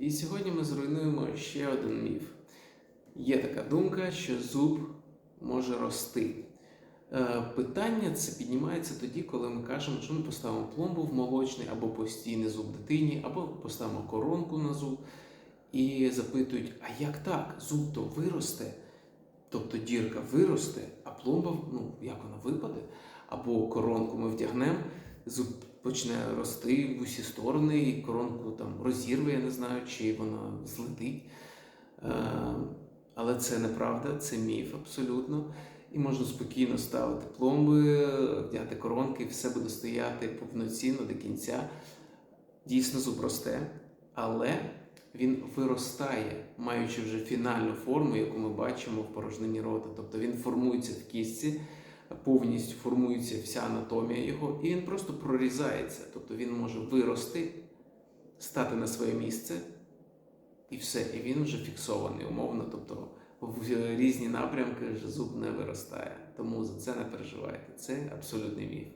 І сьогодні ми зруйнуємо ще один міф. Є така думка, що зуб може рости. Е, Питання це піднімається тоді, коли ми кажемо, що ми поставимо пломбу в молочний або постійний зуб дитині, або поставимо коронку на зуб. І запитують: а як так? Зуб то виросте, тобто дірка виросте, а пломба, ну як вона випаде? Або коронку ми вдягнемо, зуб почне рости в усі сторони, і коронку там розірве, я не знаю, чи вона злетить. Е, Але це неправда, це міф абсолютно. І можна спокійно ставити пломби, вдягати коронки, все буде стояти повноцінно до кінця. Дійсно зуб росте, але він виростає, маючи вже фінальну форму, яку ми бачимо в порожнині рота. Тобто він формується в кістці, повністю формується вся анатомія його, і він просто прорізається. Тобто він може вирости, стати на своє місце, і все, і він вже фіксований умовно. Тобто в різні напрямки вже зуб не виростає. Тому за це не переживайте. Це абсолютний міф.